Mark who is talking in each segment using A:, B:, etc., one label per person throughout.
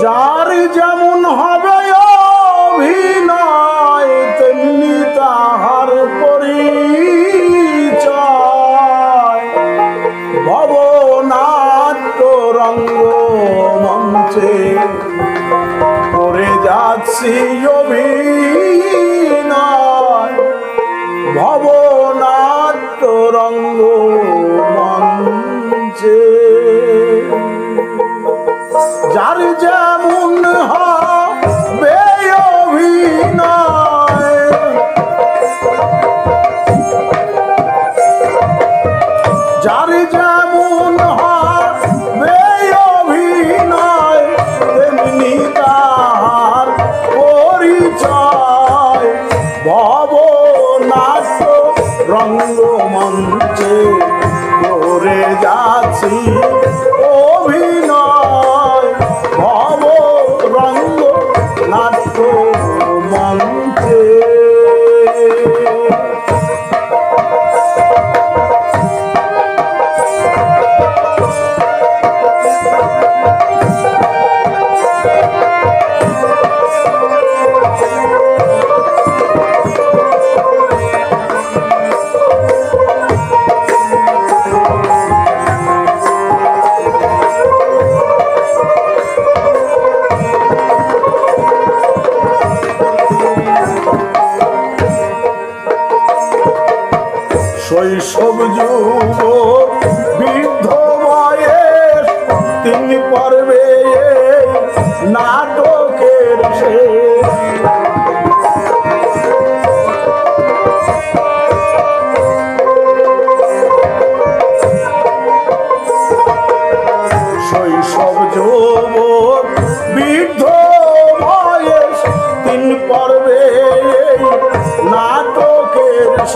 A: যার যেমন হবে অভিনয় তেমনি তাহার পরিচয়। রঙ্গ মঞ্চে করে যাচ্ছি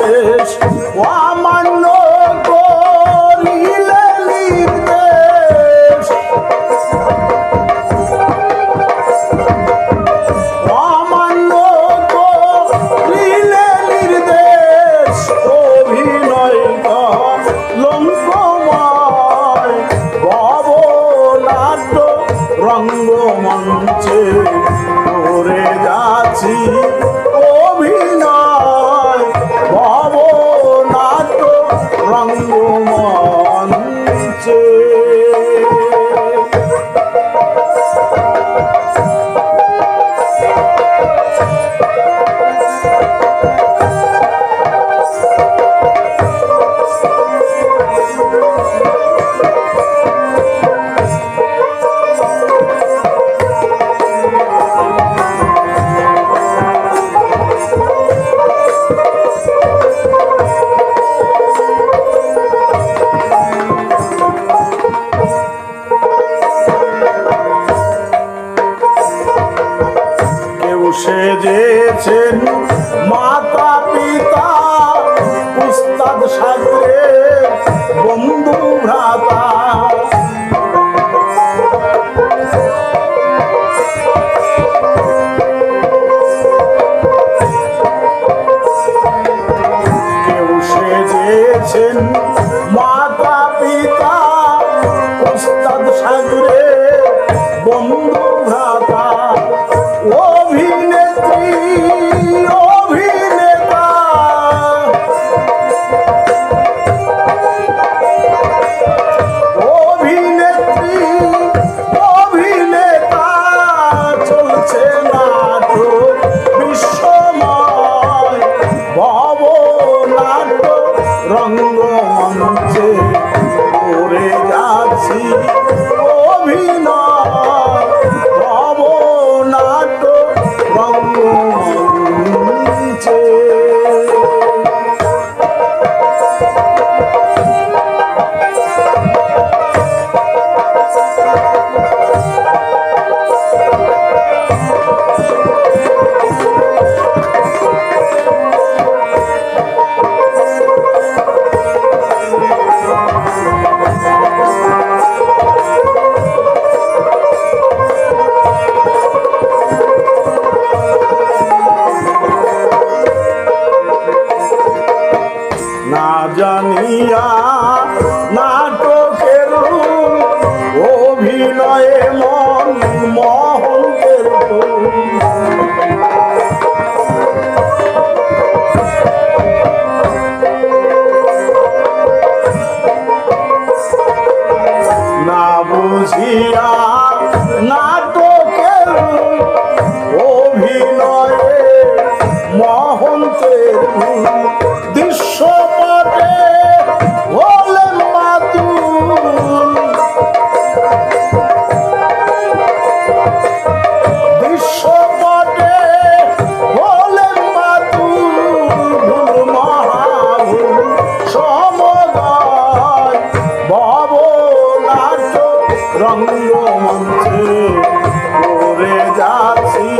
A: fish. Why am I রঙ্গমঞ্চে করে যাচ্ছি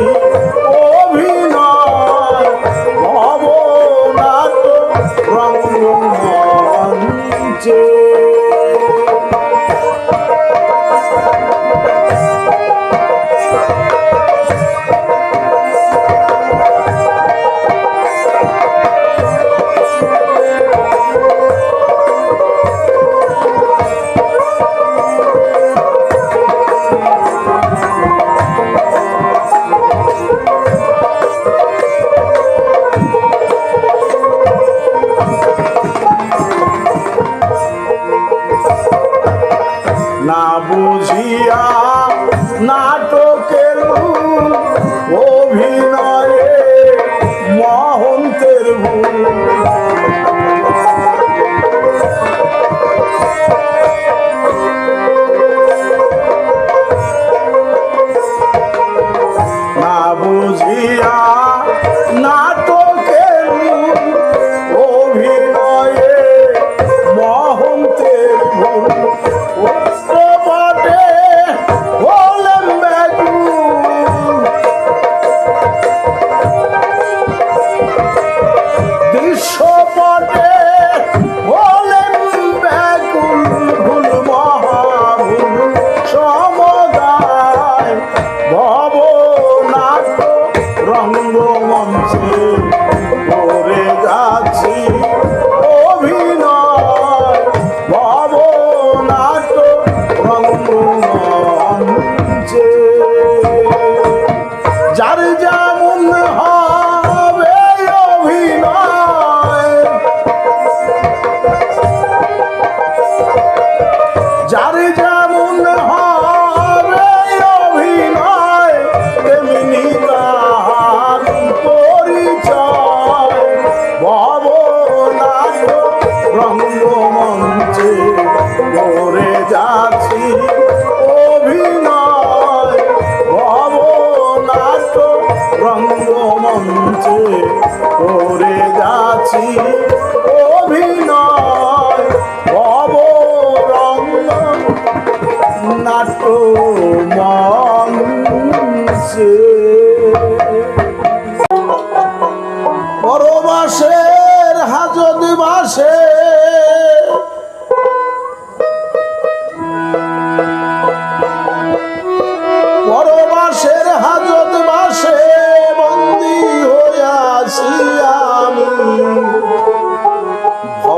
A: না বুঝিয়া নাটক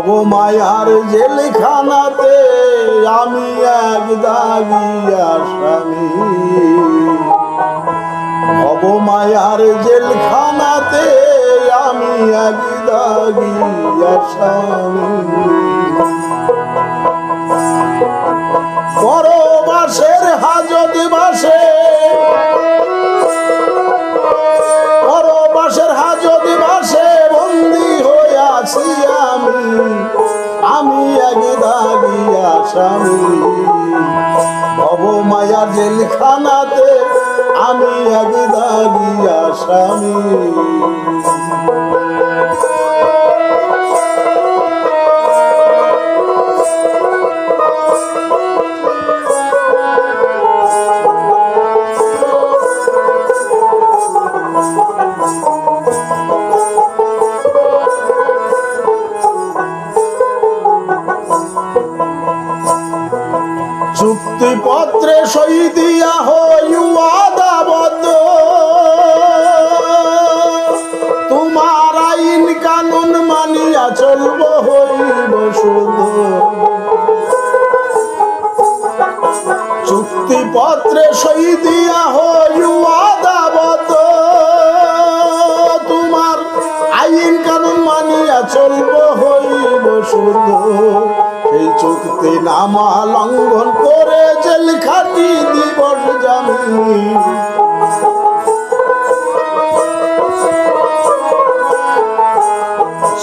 A: অবমায়ার জেলখানাতে আমি এক দাগিয়া স্বামী। অবমায়ার জেলখানাতে আমি এক দাগিয়া স্বামী। পরবাসের হাজত বাসে দাঁড়িয়া স্বামী। ভবমায়া জেলখানাতে আমি এক দাঁড়িয়া স্বামী। সেই চুক্তি নামা লঙ্ঘন করে জেল খাটি দিবস জামি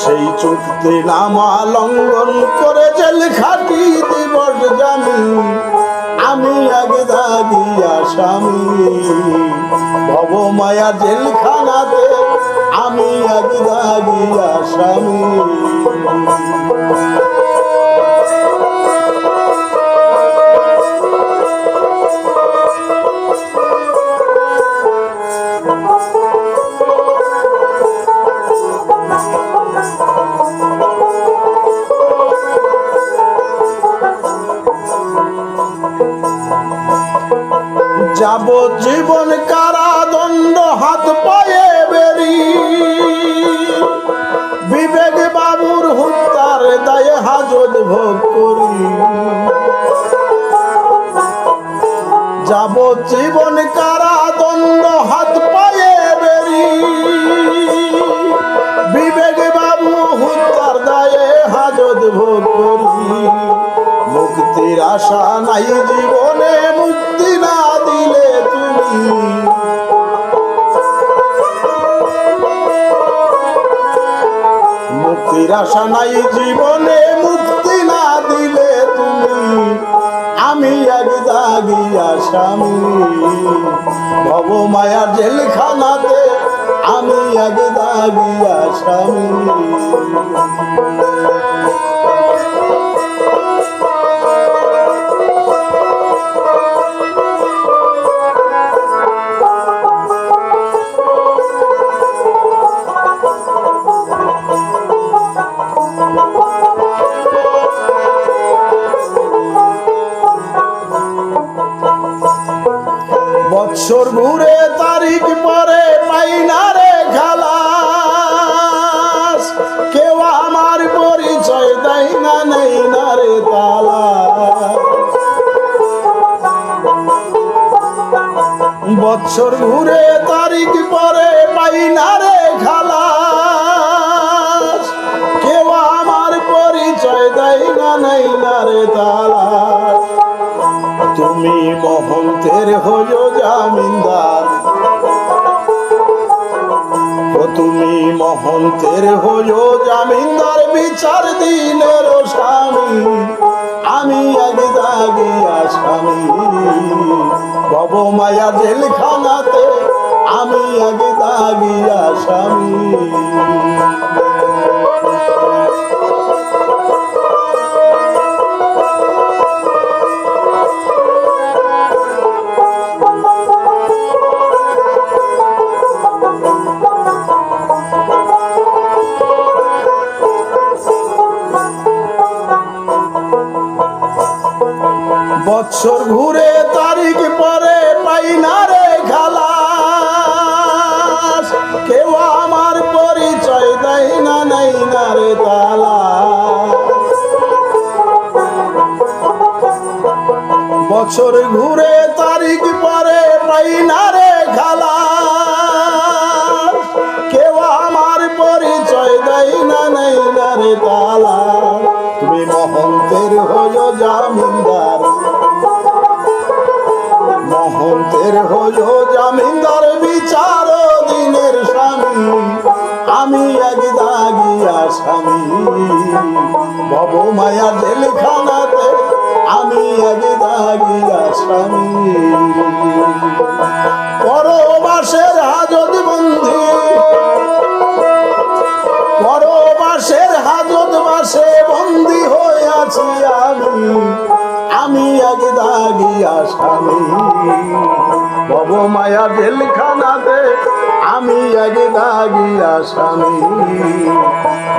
A: সেই চুক্তি নামা লঙ্ঘন করে জেল খাটি দিবস জামি আমি আগে দাগি আসামি ভব মায়া জেলখানা আমি আগে দাগি আসামি। যাব জীবন জীবন কারাদণ্ড হাত পায়ে বেরি। বিবেক বাবু হত্যার দায়ে হাজত ভোগ করি। মুক্তির আশা নাই জীবনে, মুক্তি না দিলে তুমি। মুক্তির আশা নাই জীবনে, মুক্তি না দিলে তুমি। আমি এক স্বামী। ভব মায়ার জেলখানাতে আমি আগে লাগিয়া আসামি বৎসর ঘুরে তারিখ পরে পাই না রে খালাস। কেউ আমার পরিচয় দেয় না, নেই না রে তালা ঘুরে তারিখ পরে পাই না রে খালাস। কেউ আমার পরিচয় দেয় না, নেই না রে তালা তুমি মহন্তের হইও জামিনদার তুমি মহন্তের হইও জামিনদার, বিচার দিনের স্বামী। আমি আগে দাগি আসামি ভব মায়া জেলখানাতে আমি আগে দাগি আসামি বৎসর ঘুরে তারিখ পরে পাই না রে খালাস। কেউ আমার পরিচয় দেয় না, নেই না রে তালা বছর ঘুরে তারিখ পরে পাই না রে খালাস। ভব মায়া জেলখানাতে আমি এক দাগি আসামি। পরবাসের হাজত বন্দি। পরবাসের হাজত বাসে বন্দি আছি আমি। আমি আগে দাগি আসামি। ভব মায়া জেলখানাতে আমি আগে দাগি আসামি।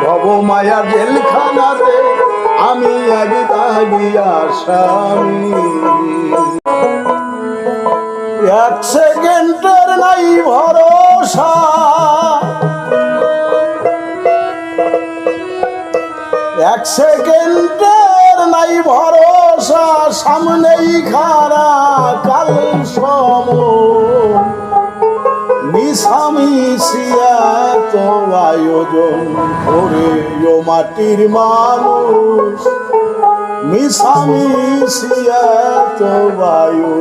A: ভব মায়া জেলখানাতে আমি আগে দাগি আসামি এক সেকেন্ডের নাই ভরসা। এক সেকেন্ডের নাই ভরসা, সামনেই খারা কাল সম মিশামিশি এত আয়োজন করে ও মাটির মানুষ। মিশামিশি এত বায়ু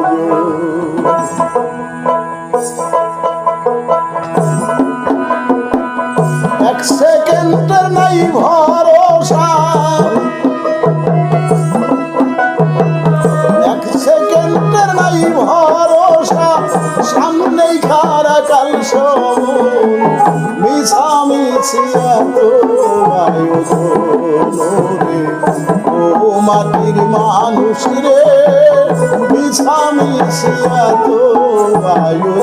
A: এক সেকেন্ডের নাই ভরসা। এক সেকেন্ডের নাই ভরসা। কাল মিশামিশি এত বায়ু রে ও মাটির মানুষ রে মিশামিশি এত বায়ু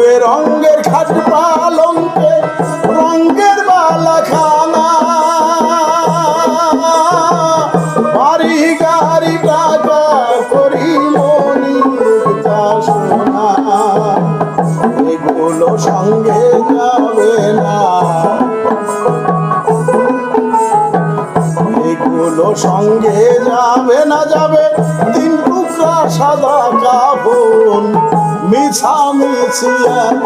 A: বেরঙ্গের খাট পালঙ্কে রঙ্গের বালা খানা বাড়ি গাড়ি টাকা করি মনি এগুলো সঙ্গে যাবে না। এগুলো সঙ্গে যাবে না, যাবে তিন টুকরা সাদা কাপড় মিছামিছি এত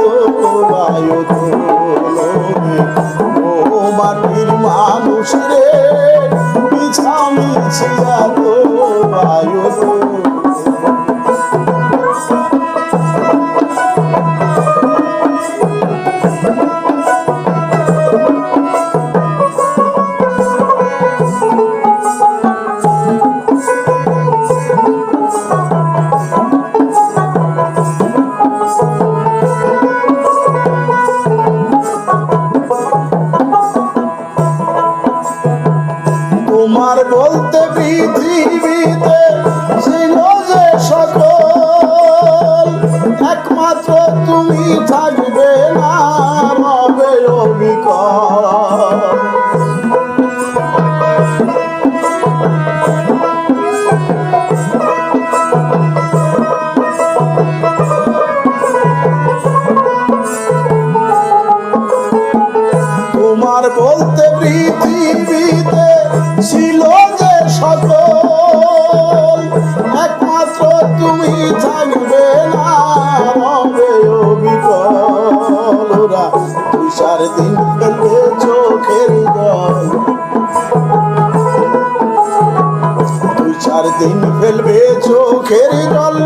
A: ও মাটির মানুষ রে মিছামিছি এত বায়ু 啊 চোখের জল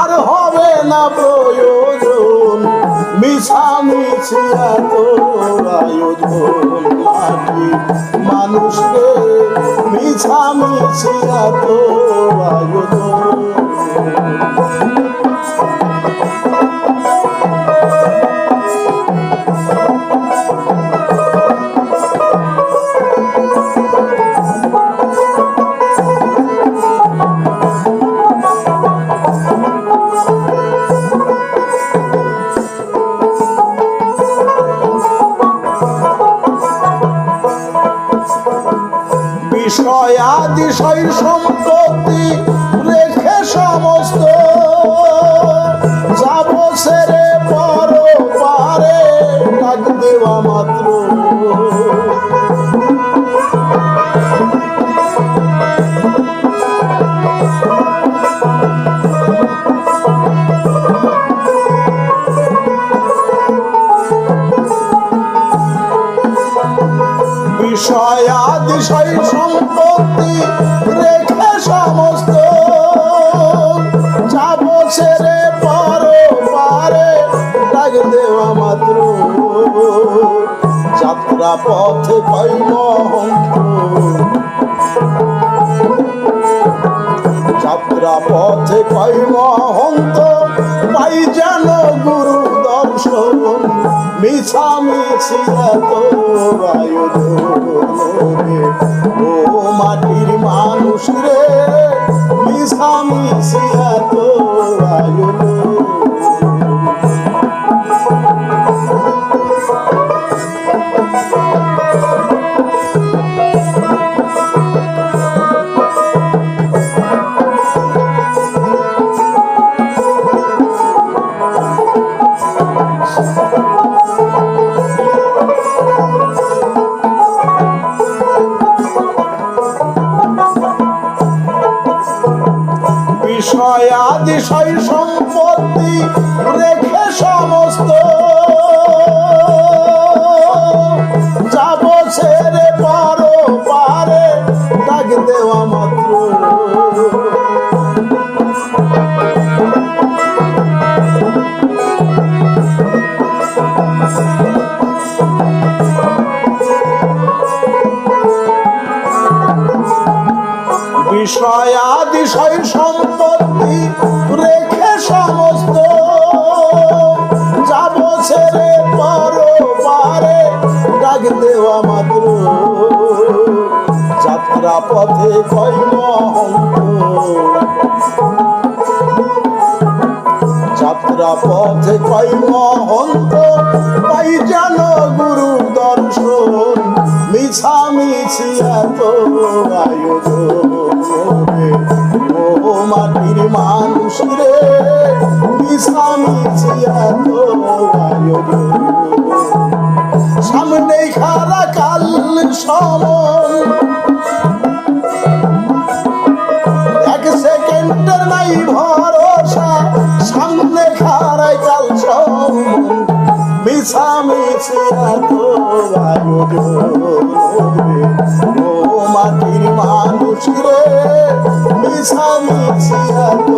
A: আর হবে না প্রয়োজন। মিশামিছি এত আয়োজন। মাটি মানুষকে মিছামিছি এত আয়োজন। ডাক দেওয়া মাত্র পথে পাই মহন্ত যাত্রা পথে কই মহন্ত পাই যেন গুরু দর্শন। মিছা মিছি ও মাটির মানুষ রে, মিছা মিছি এত আয়োজন সম্পত্তি রেখে কই মহন্ত যাত্রা পথে কই মহন্ত পাই যেন গুরু দর্শন মিছা মিছি এত আয়োজন। ও মাটির মানুষ রে মিছা মিছি এত আয়োজন সামনে খারা কাল সময় মাটির মানুষ রে মিছা মিছি এত